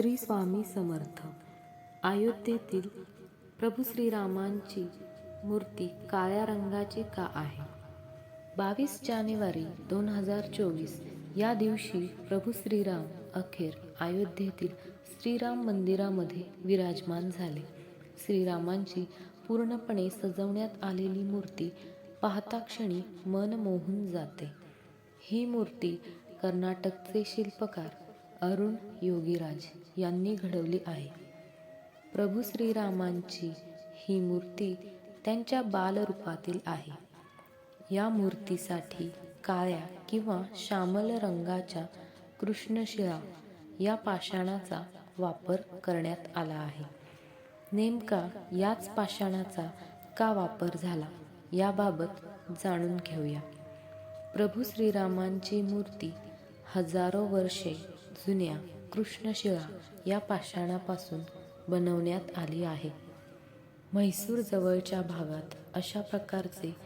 श्री स्वामी समर्थ. अयोध्येतील प्रभू श्रीरामांची मूर्ती काळ्या रंगाची का आहे? बावीस जानेवारी दोन हजार चोवीस या दिवशी प्रभू श्रीराम अखेर अयोध्येतील श्रीराम मंदिरामध्ये विराजमान झाले. श्रीरामांची पूर्णपणे सजवण्यात आलेली मूर्ती पाहता क्षणी मन मोहून जाते. ही मूर्ती कर्नाटकचे शिल्पकार अरुण योगीराज यांनी घडवली आहे. प्रभू श्रीरामांची ही मूर्ती त्यांच्या बालरूपातील आहे. या मूर्तीसाठी काळ्या किंवा श्यामल रंगाच्या कृष्णशिळा या पाषाणाचा वापर करण्यात आला आहे. नेमका याच पाषाणाचा का वापर झाला याबाबत जाणून घेऊया. प्रभू श्रीरामांची मूर्ती हजारो वर्षे जुन्या कृष्णशिळा या पाषाणापासून बनवण्यात आली आहे. म्हैसूर जवळच्या भागात अशा प्रकारचे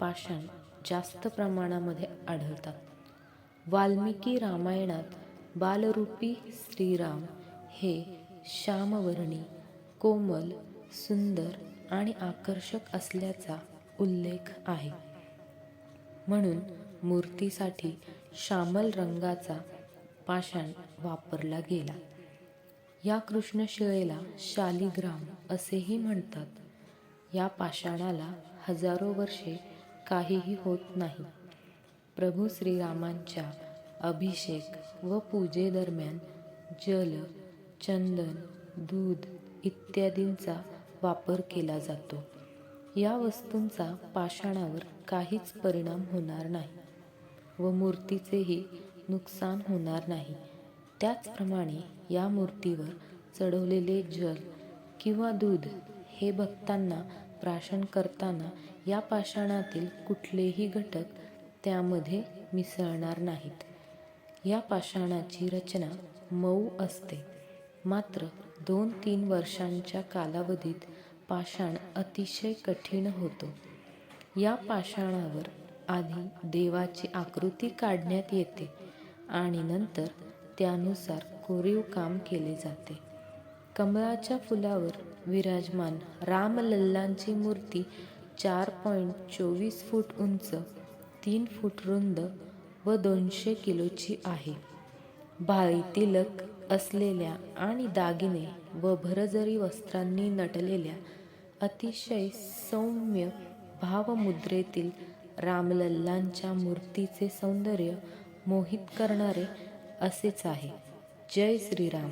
पाषाण जास्त प्रमाणामध्ये आढळतात. वाल्मिकी रामायणात बालरूपी श्रीराम हे श्यामवर्णी कोमल सुंदर आणि आकर्षक असल्याचा उल्लेख आहे. म्हणून मूर्तीसाठी श्यामल रंगाचा पाषाण वापरला गेला. या कृष्णशिळेला शालिग्राम असेही म्हणतात. या पाषाणाला हजारो वर्षे काहीही होत नाही. प्रभू श्रीरामांच्या अभिषेक व पूजेदरम्यान जल चंदन दूध इत्यादींचा वापर केला जातो. या वस्तूंचा पाषाणावर काहीच परिणाम होणार नाही व मूर्तीचेही नुकसान होणार नाही. त्याचप्रमाणे या मूर्तीवर चढवलेले जल किंवा दूध हे भक्तांना प्राशन करताना या पाषाणातील कुठलेही घटक त्यामध्ये मिसळणार नाहीत. या पाषाणाची रचना मऊ असते. मात्र दोन तीन वर्षांच्या कालावधीत पाषाण अतिशय कठीण होतो. या पाषाणावर आधी देवाची आकृती काढण्यात येते. आणि नंतर त्यानुसार कोरीव काम केले जाते. कमळाच्या फुलावर विराजमान रामलल्लांची मूर्ती चार पॉईंट चोवीस फूट उंच तीन फूट रुंद व दोनशे किलोची आहे. भाळी तिलक असलेल्या आणि दागिने व भरजरी वस्त्रांनी नटलेल्या अतिशय सौम्य भावमुद्रेतील रामलल्लांच्या मूर्तीचे सौंदर्य मोहित करणारे असेच आहे. जय श्रीराम.